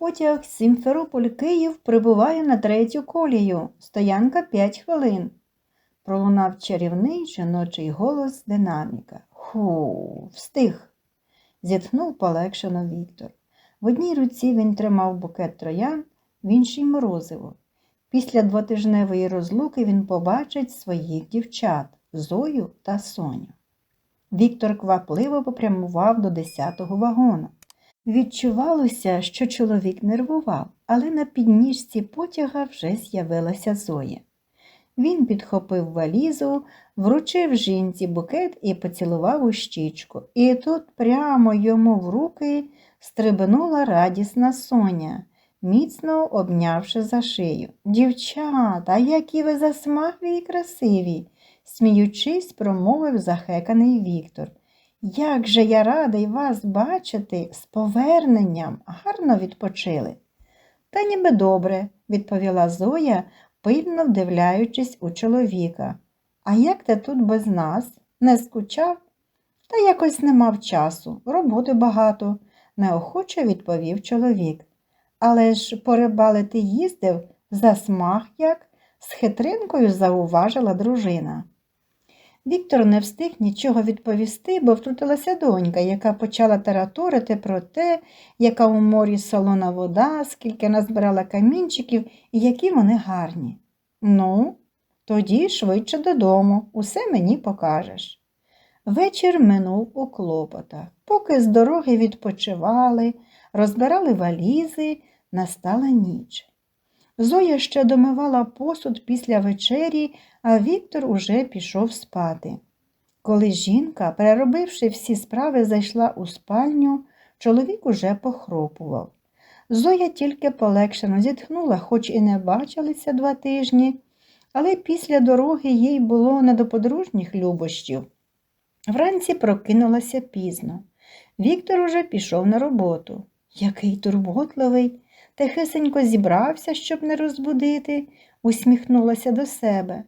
Потяг Сімферополь Київ прибуває на третю колію. Стоянка 5 хвилин. Пролунав чарівний жіночий голос динаміка. Ху, встиг. Зітхнув полегшено Віктор. В одній руці він тримав букет троян, в іншій морозиво. Після двотижневої розлуки він побачить своїх дівчат Зою та Соню. Віктор квапливо попрямував до 10-го вагона. Відчувалося, що чоловік нервував, але на підніжці потяга вже з'явилася Зоя. Він підхопив валізу, вручив жінці букет і поцілував у щічку. І тут прямо йому в руки стрибнула радісна Соня, міцно обнявши за шию. Дівчата, які ви засмаглі і красиві, сміючись, промовив захеканий Віктор. Як же я радий вас бачити з поверненням, гарно відпочили. Та ніби добре, відповіла Зоя, пильно вдивляючись у чоловіка. А як ти тут без нас? Не скучав? Та якось не мав часу, роботи багато, неохоче відповів чоловік. Але ж порибалити їздив, засмах як, з хитринкою зауважила дружина. Віктор не встиг нічого відповісти, бо втрутилася донька, яка почала тараторити про те, яка у морі солона вода, скільки назбирала камінчиків і які вони гарні. Ну, тоді швидше додому, усе мені покажеш. Вечір минув у клопотах. Поки з дороги відпочивали, розбирали валізи, настала ніч. Зоя ще домивала посуд після вечері, а Віктор уже пішов спати. Коли жінка, переробивши всі справи, зайшла у спальню, чоловік уже похропував. Зоя тільки полегшено зітхнула, хоч і не бачилися два тижні, але після дороги їй було не до подружніх любощів. Вранці прокинулася пізно. Віктор уже пішов на роботу. Який турботливий, тихесенько зібрався, щоб не розбудити, усміхнулася до себе.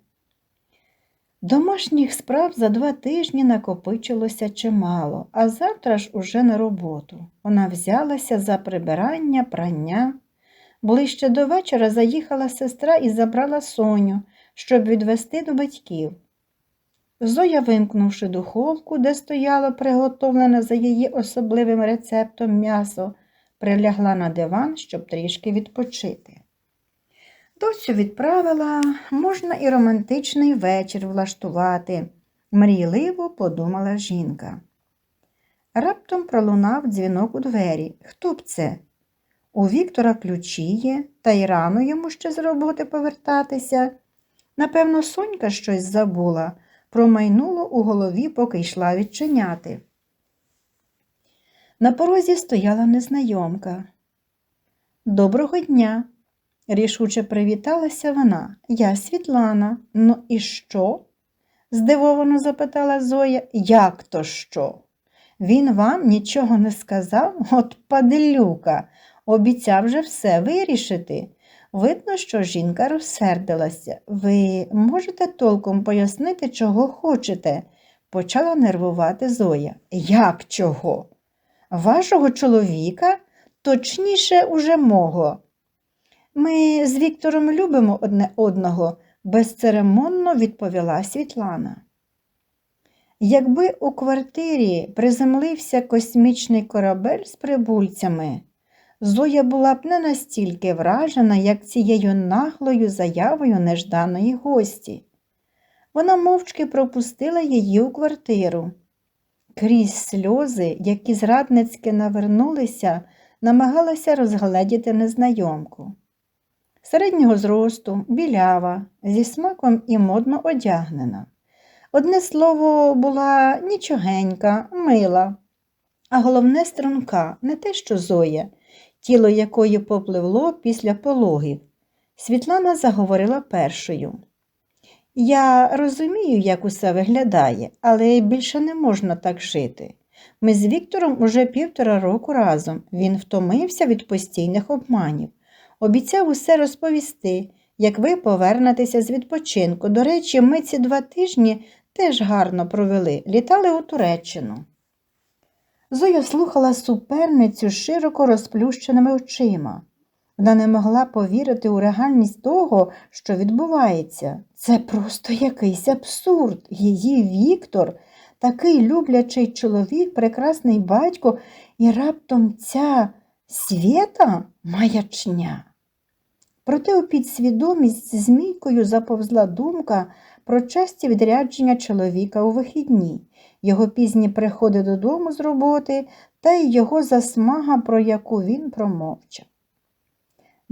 Домашніх справ за два тижні накопичилося чимало, а завтра ж уже на роботу. Вона взялася за прибирання, прання. Ближче до вечора заїхала сестра і забрала Соню, щоб відвести до батьків. Зоя, вимкнувши духовку, де стояло приготовлене за її особливим рецептом м'ясо, прилягла на диван, щоб трішки відпочити. Доцю відправила, можна і романтичний вечір влаштувати, мрійливо подумала жінка. Раптом пролунав дзвінок у двері. Хто б це? У Віктора ключі є, та й рано йому ще з роботи повертатися. Напевно, Сонька щось забула, промайнуло у голові, поки йшла відчиняти. На порозі стояла незнайомка. Доброго дня, рішуче привіталася вона. Я Світлана. Ну і що? здивовано запитала Зоя. Як то що? Він вам нічого не сказав? От паделюка, обіцяв же все вирішити. Видно, що жінка розсердилася. Ви можете толком пояснити, чого хочете? почала нервувати Зоя. Як чого? Вашого чоловіка, точніше, уже мого. Ми з Віктором любимо одне одного, безцеремонно відповіла Світлана. Якби у квартирі приземлився космічний корабель з прибульцями, Зоя була б не настільки вражена, як цією наглою заявою нежданої гості. Вона мовчки пропустила її у квартиру. Крізь сльози, які зрадницьки навернулися, намагалася розгледіти незнайомку. Середнього зросту, білява, зі смаком і модно одягнена. Одне слово, була нічогенька, мила, а головне струнка, не те, що Зоя, тіло якої попливло після пологів. Світлана заговорила першою. Я розумію, як усе виглядає, але більше не можна так жити. Ми з Віктором уже півтора року разом. Він втомився від постійних обманів. Обіцяв усе розповісти, як ви повернетеся з відпочинку. До речі, ми ці два тижні теж гарно провели, літали у Туреччину. Зоя слухала суперницю широко розплющеними очима. Вона не могла повірити у реальність того, що відбувається. Це просто якийсь абсурд. Її Віктор, такий люблячий чоловік, прекрасний батько, і раптом ця свята маячня. Проте у підсвідомість змійкою заповзла думка про часті відрядження чоловіка у вихідні, його пізні приходи додому з роботи та й його засмага, про яку він промовчав.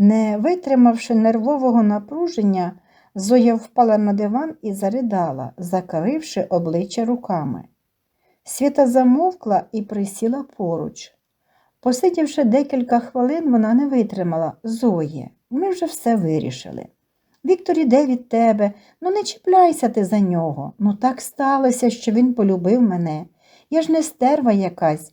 Не витримавши нервового напруження, Зоя впала на диван і заридала, закривши обличчя руками. Світа замовкла і присіла поруч. Посидівши декілька хвилин, вона не витримала. Зоє, ми вже все вирішили. Віктор іде від тебе, ну не чіпляйся ти за нього. Ну так сталося, що він полюбив мене. Я ж не стерва якась.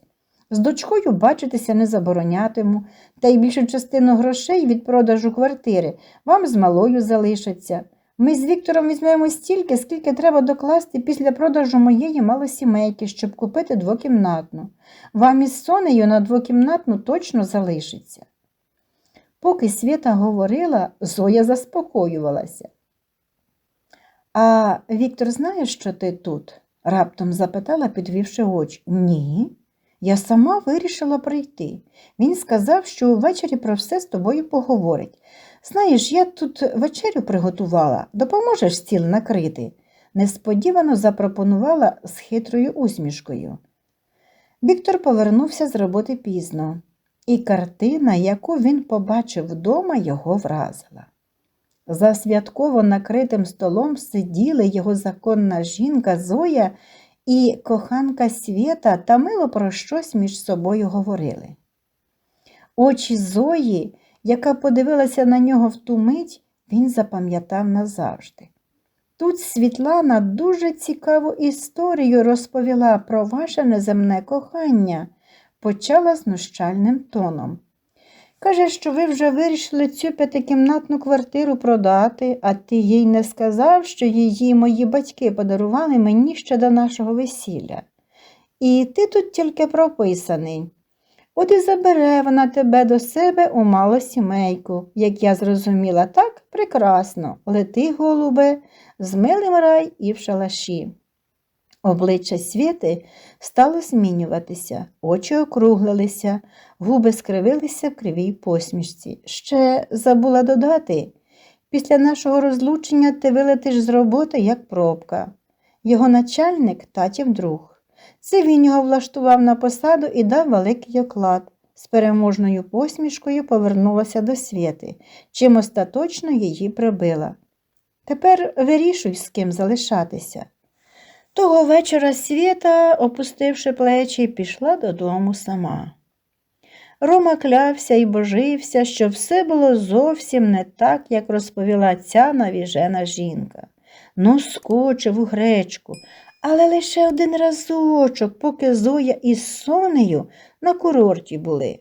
З дочкою бачитися не заборонятиму, та й більшу частину грошей від продажу квартири вам з малою залишиться. Ми з Віктором візьмемо стільки, скільки треба докласти після продажу моєї малосімейки, щоб купити двокімнатну. Вам із Сонею на двокімнатну точно залишиться. Поки Свята говорила, Зоя заспокоювалася. А Віктор знає, що ти тут? раптом запитала, підвівши очі. Ні. Я сама вирішила прийти. Він сказав, що ввечері про все з тобою поговорить. Знаєш, я тут вечерю приготувала, допоможеш стіл накрити, несподівано запропонувала з хитрою усмішкою. Віктор повернувся з роботи пізно, і картина, яку він побачив вдома, його вразила. За святково накритим столом сиділи його законна жінка Зоя і коханка Свєта та мило про щось між собою говорили. Очі Зої, яка подивилася на нього в ту мить, він запам'ятав назавжди. Тут Світлана дуже цікаву історію розповіла про ваше неземне кохання, почала знущальним тоном. Каже, що ви вже вирішили цю п'ятикімнатну квартиру продати, а ти їй не сказав, що її мої батьки подарували мені ще до нашого весілля. І ти тут тільки прописаний. От і забере вона тебе до себе у малу сімейку, як я зрозуміла, так прекрасно. Лети, голубе, з милим рай і в шалаші. Обличчя Світи стало змінюватися, очі округлилися, губи скривилися в кривій посмішці. Ще забула додати, після нашого розлучення ти вилетиш з роботи, як пробка. Його начальник татів друг. Це він його влаштував на посаду і дав великий оклад. З переможною посмішкою повернулася до світи, чим остаточно її прибила. Тепер вирішуй, з ким залишатися. Того вечора Свєта, опустивши плечі, пішла додому сама. Рома клявся і божився, що все було зовсім не так, як розповіла ця навіжена жінка. Ну, скочив у гречку, але лише один разочок, поки Зоя із Сонею на курорті були.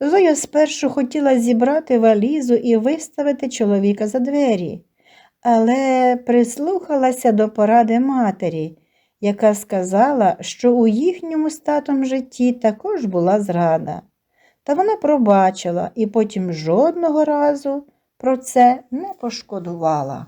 Зоя спершу хотіла зібрати валізу і виставити чоловіка за двері але прислухалася до поради матері, яка сказала, що у їхньому статом житті також була зрада. Та вона пробачила і потім жодного разу про це не пошкодувала.